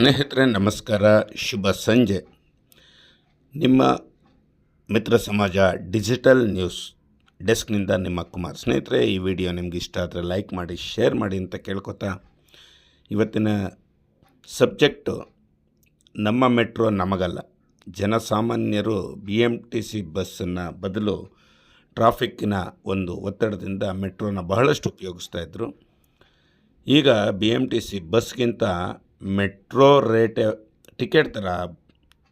ಸ್ನೇಹಿತರೆ, ನಮಸ್ಕಾರ. ಶುಭ ಸಂಜೆ. ನಿಮ್ಮ ಮಿತ್ರ ಸಮಾಜ ಡಿಜಿಟಲ್ ನ್ಯೂಸ್ ಡೆಸ್ಕ್ನಿಂದ ನಿಮ್ಮ ಕುಮಾರ್ ಸ್ನೇಹಿತರೆ, ಈ ವಿಡಿಯೋ ನಿಮ್ಗೆ ಇಷ್ಟ ಆದರೆ ಲೈಕ್ ಮಾಡಿ, ಶೇರ್ ಮಾಡಿ ಅಂತ ಕೇಳ್ಕೊತಾ ಇವತ್ತಿನ ಸಬ್ಜೆಕ್ಟು ನಮ್ಮ ಮೆಟ್ರೋ ನಮಗಲ್ಲ. ಜನಸಾಮಾನ್ಯರು ಬಿ ಎಂ ಟಿ ಸಿ ಬಸ್ಸನ್ನು ಬದಲು ಟ್ರಾಫಿಕ್ಕಿನ ಒಂದು ಒತ್ತಡದಿಂದ ಮೆಟ್ರೋನ ಬಹಳಷ್ಟು ಉಪಯೋಗಿಸ್ತಾ ಇದ್ದರು ಈಗ ಬಿ ಎಂ ಟಿ ಸಿ ಬಸ್ಗಿಂತ ಮೆಟ್ರೋ ರೇಟ್, ಟಿಕೆಟ್ ಥರ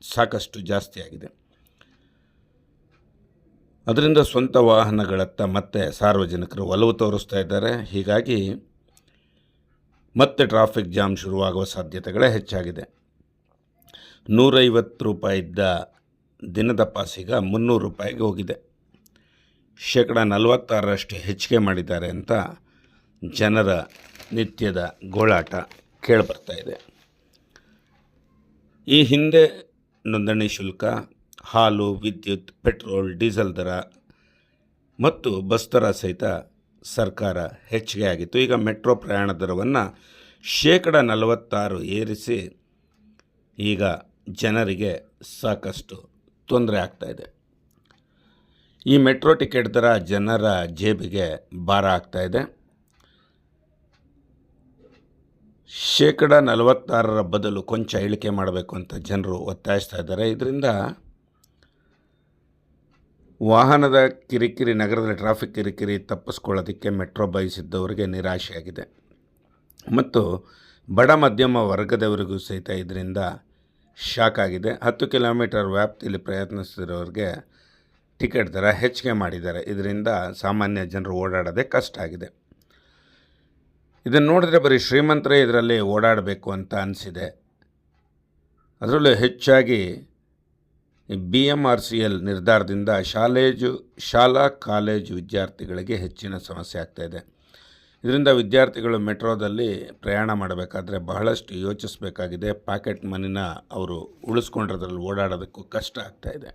ಸಾಕಷ್ಟು ಜಾಸ್ತಿ ಆಗಿದೆ. ಅದರಿಂದ ಸ್ವಂತ ವಾಹನಗಳತ್ತ ಮತ್ತೆ ಸಾರ್ವಜನಿಕರು ಒಲವು ತೋರಿಸ್ತಾ ಇದ್ದಾರೆ. ಹೀಗಾಗಿ ಮತ್ತೆ ಟ್ರಾಫಿಕ್ ಜಾಮ್ ಶುರುವಾಗುವ ಸಾಧ್ಯತೆಗಳೇ ಹೆಚ್ಚಾಗಿದೆ. ನೂರೈವತ್ತು ರೂಪಾಯಿ ಇದ್ದ ದಿನದ ಪಾಸಿಗ ಮುನ್ನೂರು ರೂಪಾಯಿಗೆ ಹೋಗಿದೆ. ಶೇಕಡ ನಲವತ್ತಾರರಷ್ಟು ಹೆಚ್ಚಿಗೆ ಮಾಡಿದ್ದಾರೆ ಅಂತ ಜನರ ನಿತ್ಯದ ಗೋಳಾಟ. ಕೇಳಿಬರ್ತಾ ಇದೆ. ಈ ಹಿಂದೆ ನೋಂದಣಿ ಶುಲ್ಕ, ಹಾಲು, ವಿದ್ಯುತ್, ಪೆಟ್ರೋಲ್, ಡೀಸೆಲ್ ದರ ಮತ್ತು ಬಸ್ ದರ ಸಹಿತ ಸರ್ಕಾರ ಹೆಚ್ಚಿಗೆ ಆಗಿತ್ತು. ಈಗ ಮೆಟ್ರೋ ಪ್ರಯಾಣ ದರವನ್ನು ಶೇಕಡ ನಲವತ್ತಾರು ಏರಿಸಿ ಈಗ ಜನರಿಗೆ ಸಾಕಷ್ಟು ತೊಂದರೆ ಆಗ್ತಾಯಿದೆ ಈ ಮೆಟ್ರೋ ಟಿಕೆಟ್ ದರ ಜನರ ಜೇಬಿಗೆ ಭಾರ ಆಗ್ತಾಯಿದೆ ಶೇಕಡ ನಲವತ್ತಾರರ ಬದಲು ಕೊಂಚ ಇಳಿಕೆ ಮಾಡಬೇಕು ಅಂತ ಜನರು ಒತ್ತಾಯಿಸ್ತಾ ಇದ್ದಾರೆ. ಇದರಿಂದ ವಾಹನದ ಕಿರಿಕಿರಿ, ನಗರದ ಟ್ರಾಫಿಕ್ ಕಿರಿಕಿರಿ ತಪ್ಪಿಸ್ಕೊಳ್ಳೋದಕ್ಕೆ ಮೆಟ್ರೋ ಬಯಸಿದ್ದವರಿಗೆ ನಿರಾಶೆಯಾಗಿದೆ. ಮತ್ತು ಬಡ, ಮಧ್ಯಮ ವರ್ಗದವರಿಗೂ ಸಹಿತ ಇದರಿಂದ ಶಾಕ್ ಆಗಿದೆ. ಹತ್ತು ಕಿಲೋಮೀಟರ್ ವ್ಯಾಪ್ತಿಯಲ್ಲಿ ಪ್ರಯತ್ನಿಸಿರೋರಿಗೆ ಟಿಕೆಟ್ ದರ ಹೆಚ್ಚಿಗೆ ಮಾಡಿದ್ದಾರೆ. ಇದರಿಂದ ಸಾಮಾನ್ಯ ಜನರು ಓಡಾಡೋದೇ ಕಷ್ಟ ಆಗಿದೆ. ಇದನ್ನು ನೋಡಿದ್ರೆ ಬರೀ ಶ್ರೀಮಂತರೇ ಇದರಲ್ಲಿ ಓಡಾಡಬೇಕು ಅಂತ ಅನಿಸಿದೆ. ಅದರಲ್ಲೂ ಹೆಚ್ಚಾಗಿ B M R C L ನಿರ್ಧಾರದಿಂದ ಶಾಲೇಜು, ಶಾಲಾ, ಕಾಲೇಜು ವಿದ್ಯಾರ್ಥಿಗಳಿಗೆ ಹೆಚ್ಚಿನ ಸಮಸ್ಯೆ ಆಗ್ತಾಯಿದೆ ಇದರಿಂದ ವಿದ್ಯಾರ್ಥಿಗಳು ಮೆಟ್ರೋದಲ್ಲಿ ಪ್ರಯಾಣ ಮಾಡಬೇಕಾದ್ರೆ ಬಹಳಷ್ಟು ಯೋಚಿಸಬೇಕಾಗಿದೆ. ಪ್ಯಾಕೆಟ್ ಮನಿನ ಅವರು ಉಳಿಸ್ಕೊಂಡಿರೋದ್ರಲ್ಲಿ ಓಡಾಡೋದಕ್ಕೂ ಕಷ್ಟ ಆಗ್ತಾಯಿದೆ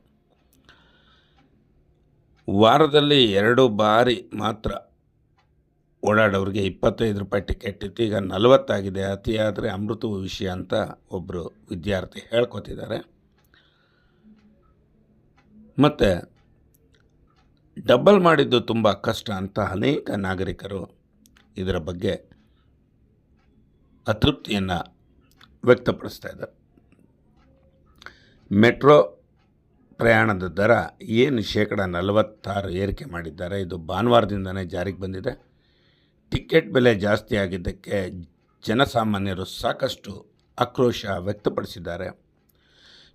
ವಾರದಲ್ಲಿ ಎರಡು ಬಾರಿ ಮಾತ್ರ ಓಡಾಡೋರಿಗೆ ಇಪ್ಪತ್ತೈದು ರೂಪಾಯಿ ಟಿಕೆಟ್ ಇತ್ತು. ಈಗ ನಲವತ್ತಾಗಿದೆ. ಅತಿಯಾದರೆ ಅಮೃತ ವಿಷಯ ಅಂತ ಒಬ್ಬರು ವಿದ್ಯಾರ್ಥಿ ಹೇಳ್ಕೊತಿದ್ದಾರೆ. ಮತ್ತು ಡಬಲ್ ಮಾಡಿದ್ದು ತುಂಬ ಕಷ್ಟ ಅಂತ ಅನೇಕ ನಾಗರಿಕರು ಇದರ ಬಗ್ಗೆ ಅತೃಪ್ತಿಯನ್ನು ವ್ಯಕ್ತಪಡಿಸ್ತಾ ಇದ್ದಾರೆ. ಮೆಟ್ರೋ ಪ್ರಯಾಣದ ದರ ಏನು ಶೇಕಡ ನಲವತ್ತಾರು ಏರಿಕೆ ಮಾಡಿದ್ದಾರೆ. ಇದು ಭಾನುವಾರದಿಂದನೇ ಜಾರಿಗೆ ಬಂದಿದೆ. ಟಿಕೆಟ್ ಬೆಲೆ ಜಾಸ್ತಿ ಆಗಿದ್ದಕ್ಕೆ ಜನಸಾಮಾನ್ಯರು ಸಾಕಷ್ಟು ಆಕ್ರೋಶ ವ್ಯಕ್ತಪಡಿಸಿದ್ದಾರೆ.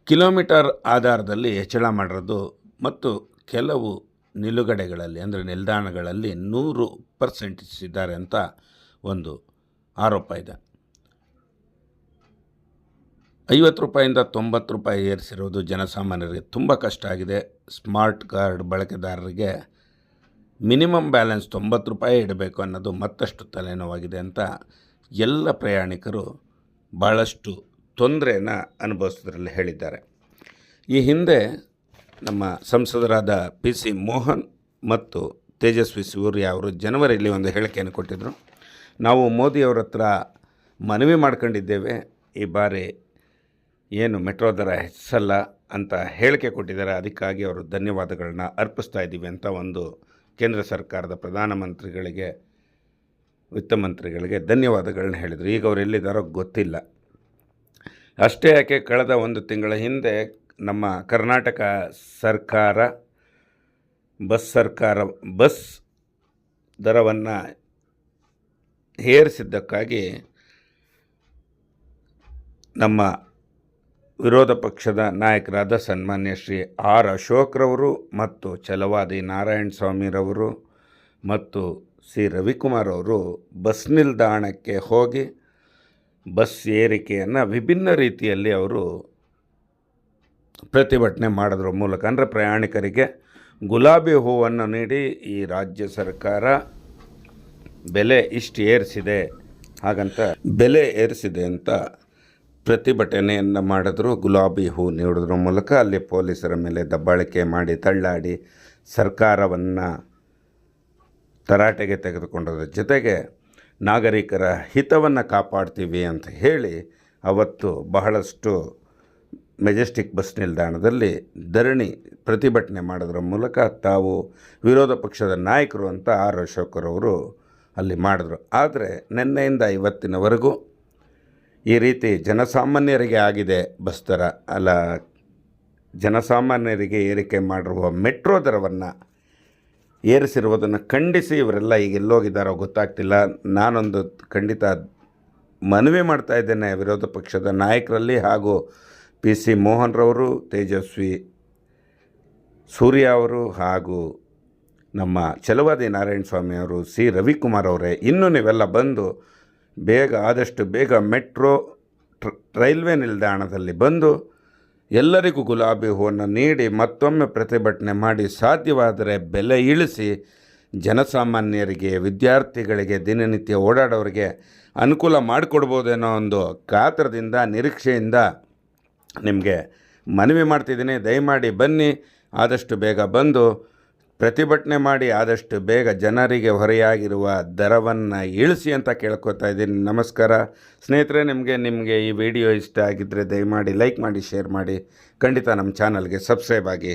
ಕಿಲೋಮೀಟರ್ ಆಧಾರದಲ್ಲಿ ಹೆಚ್ಚಳ ಮಾಡಿರೋದು ಮತ್ತು ಕೆಲವು ನಿಲುಗಡೆಗಳಲ್ಲಿ ಅಂದರೆ ನಿಲ್ದಾಣಗಳಲ್ಲಿ ನೂರು ಪರ್ಸೆಂಟ್ ಇದ್ದಾರೆ ಅಂತ ಒಂದು ಆರೋಪ ಇದೆ. ಐವತ್ತು ರೂಪಾಯಿಂದ ತೊಂಬತ್ತು ರೂಪಾಯಿ ಏರಿಸಿರೋದು ಜನಸಾಮಾನ್ಯರಿಗೆ ತುಂಬ ಕಷ್ಟ ಆಗಿದೆ. ಸ್ಮಾರ್ಟ್ ಕಾರ್ಡ್ ಬಳಕೆದಾರರಿಗೆ ಮಿನಿಮಮ್ ಬ್ಯಾಲೆನ್ಸ್ ತೊಂಬತ್ತು ರೂಪಾಯಿ ಇಡಬೇಕು ಅನ್ನೋದು ಮತ್ತಷ್ಟು ತಲೆನೋವಾಗಿದೆ ಅಂತ ಎಲ್ಲ ಪ್ರಯಾಣಿಕರು ಭಾಳಷ್ಟು ತೊಂದರೆಯನ್ನು ಅನುಭವಿಸೋದ್ರಲ್ಲಿ ಹೇಳಿದ್ದಾರೆ. ಈ ಹಿಂದೆ ನಮ್ಮ ಸಂಸದರಾದ ಪಿ ಸಿ ಮೋಹನ್ ಮತ್ತು ತೇಜಸ್ವಿ ಸೂರ್ಯ ಅವರು ಜನವರಿಯಲ್ಲಿ ಒಂದು ಹೇಳಿಕೆಯನ್ನು ಕೊಟ್ಟಿದ್ದರು ನಾವು ಮೋದಿಯವರ ಹತ್ರ ಮನವಿ ಮಾಡ್ಕೊಂಡಿದ್ದೇವೆ, ಈ ಬಾರಿ ಏನು ಮೆಟ್ರೋ ದರ ಹೆಚ್ಚಿಸಲ್ಲ ಅಂತ ಹೇಳಿಕೆ ಕೊಟ್ಟಿದ್ದಾರೆ. ಅದಕ್ಕಾಗಿ ಅವರು ಧನ್ಯವಾದಗಳನ್ನ ಅರ್ಪಿಸ್ತಾ ಇದ್ದೀವಿ ಅಂತ ಒಂದು ಕೇಂದ್ರ ಸರ್ಕಾರದ ಪ್ರಧಾನಮಂತ್ರಿಗಳಿಗೆ ವಿತ್ತ ಮಂತ್ರಿಗಳಿಗೆ ಧನ್ಯವಾದಗಳನ್ನ ಹೇಳಿದರು. ಈಗ ಅವರು ಎಲ್ಲಿದ್ದಾರೋ ಗೊತ್ತಿಲ್ಲ. ಅಷ್ಟೇ ಯಾಕೆ ಕಳೆದ ಒಂದು ತಿಂಗಳ ಹಿಂದೆ ನಮ್ಮ ಕರ್ನಾಟಕ ಸರ್ಕಾರ, ಬಸ್ ಸರ್ಕಾರ, ಬಸ್ ದರವನ್ನು ಏರಿಸಿದ್ದಕ್ಕಾಗಿ ನಮ್ಮ ವಿರೋಧ ಪಕ್ಷದ ನಾಯಕರಾದ ಸನ್ಮಾನ್ಯ ಶ್ರೀ ಆರ್ ಅಶೋಕ್ರವರು ಮತ್ತು ಛಲವಾದಿ ನಾರಾಯಣ ಸ್ವಾಮಿರವರು ಮತ್ತು ಸಿ ರವಿಕುಮಾರ್ ಅವರು ಬಸ್ ನಿಲ್ದಾಣಕ್ಕೆ ಹೋಗಿ ಬಸ್ ಏರಿಕೆಯನ್ನು ವಿಭಿನ್ನ ರೀತಿಯಲ್ಲಿ ಅವರು ಪ್ರತಿಭಟನೆ ಮಾಡಿದ್ರ. ಮೂಲಕ ಅಂದರೆ ಪ್ರಯಾಣಿಕರಿಗೆ ಗುಲಾಬಿ ಹೂವನ್ನು ನೀಡಿ ಈ ರಾಜ್ಯ ಸರ್ಕಾರ ಬೆಲೆ ಇಷ್ಟು ಏರಿಸಿದೆ. ಹಾಗಂತ ಬೆಲೆ ಏರಿಸಿದೆ ಅಂತ ಪ್ರತಿಭಟನೆಯನ್ನು ಮಾಡಿದ್ರು, ಗುಲಾಬಿ ಹೂ ನೀಡೋದ್ರ ಮೂಲಕ ಅಲ್ಲಿ ಪೊಲೀಸರ ಮೇಲೆ ದಬ್ಬಾಳಿಕೆ ಮಾಡಿ ತಳ್ಳಾಡಿ ಸರ್ಕಾರವನ್ನು ತರಾಟೆಗೆ ತೆಗೆದುಕೊಂಡದ ಜೊತೆಗೆ ನಾಗರಿಕರ ಹಿತವನ್ನು ಕಾಪಾಡ್ತೀವಿ ಅಂತ ಹೇಳಿ ಅವತ್ತು ಬಹಳಷ್ಟು ಮೆಜೆಸ್ಟಿಕ್ ಬಸ್ ನಿಲ್ದಾಣದಲ್ಲಿ ಧರಣಿ ಪ್ರತಿಭಟನೆ ಮಾಡೋದ್ರ ಮೂಲಕ ತಾವು ವಿರೋಧ ಪಕ್ಷದ ನಾಯಕರು ಅಂತ ಆರ್ ಅಶೋಕರವರು ಅಲ್ಲಿ ಮಾಡಿದ್ರು. ಆದರೆ ನಿನ್ನೆಯಿಂದ ಇವತ್ತಿನವರೆಗೂ ಈ ರೀತಿ ಜನಸಾಮಾನ್ಯರಿಗೆ ಆಗಿದೆ ಬಸ್ ದರ ಅಲ್ಲ, ಜನಸಾಮಾನ್ಯರಿಗೆ ಏರಿಕೆ ಮಾಡಿರುವ ಮೆಟ್ರೋ ದರವನ್ನು ಏರಿಸಿರುವುದನ್ನು ಖಂಡಿಸಿ ಇವರೆಲ್ಲ ಈಗ ಎಲ್ಲೋಗಿದ್ದಾರೋ ಗೊತ್ತಾಗ್ತಿಲ್ಲ. ನಾನೊಂದು ಖಂಡಿತ ಮನವಿ ಮಾಡ್ತಾ ಇದ್ದೇನೆ ವಿರೋಧ ಪಕ್ಷದ ನಾಯಕರಲ್ಲಿ ಹಾಗೂ ಪಿ ಸಿ ಮೋಹನ್ರವರು, ತೇಜಸ್ವಿ ಸೂರ್ಯ ಅವರು ಹಾಗೂ ನಮ್ಮ ಛಲವಾದಿ ನಾರಾಯಣ ಸ್ವಾಮಿ ಅವರು, ಸಿ ರವಿಕುಮಾರ್ ಅವರೇ. ಇನ್ನೂ ನೀವೆಲ್ಲ ಬಂದು ಬೇಗ ಆದಷ್ಟು ಬೇಗ ಮೆಟ್ರೋ ಟ್ರ, ರೈಲ್ವೆ ನಿಲ್ದಾಣದಲ್ಲಿ ಬಂದು ಎಲ್ಲರಿಗೂ ಗುಲಾಬಿ ಹೂವನ್ನು ನೀಡಿ ಮತ್ತೊಮ್ಮೆ ಪ್ರತಿಭಟನೆ ಮಾಡಿ ಸಾಧ್ಯವಾದರೆ ಬೆಲೆ ಇಳಿಸಿ ಜನಸಾಮಾನ್ಯರಿಗೆ, ವಿದ್ಯಾರ್ಥಿಗಳಿಗೆ, ದಿನನಿತ್ಯ ಓಡಾಡೋರಿಗೆ ಅನುಕೂಲ ಮಾಡಿಕೊಡ್ಬೋದೇನೋ ಒಂದು ಕಾತರದಿಂದ, ನಿರೀಕ್ಷೆಯಿಂದ ನಿಮಗೆ ಮನವಿ ಮಾಡ್ತಿದ್ದೀನಿ. ದಯಮಾಡಿ ಬನ್ನಿ. ಆದಷ್ಟು ಬೇಗ ಬಂದು ಪ್ರತಿಭಟನೆ ಮಾಡಿ ಆದಷ್ಟು ಬೇಗ ಜನರಿಗೆ ಹೊರೆಯಾಗಿರುವ ದರವನ್ನು ಇಳಿಸಿ ಅಂತ ಕೇಳ್ಕೊತಾ ಇದ್ದೀನಿ. ನಮಸ್ಕಾರ. ಸ್ನೇಹಿತರೆ, ನಿಮಗೆ ನಿಮಗೆ ಈ ವಿಡಿಯೋ ಇಷ್ಟ ಆಗಿದ್ದರೆ ದಯಮಾಡಿ ಲೈಕ್ ಮಾಡಿ, ಶೇರ್ ಮಾಡಿ. ಖಂಡಿತ ನಮ್ಮ ಚಾನಲ್ಗೆ ಸಬ್ಸ್ಕ್ರೈಬ್ ಆಗಿ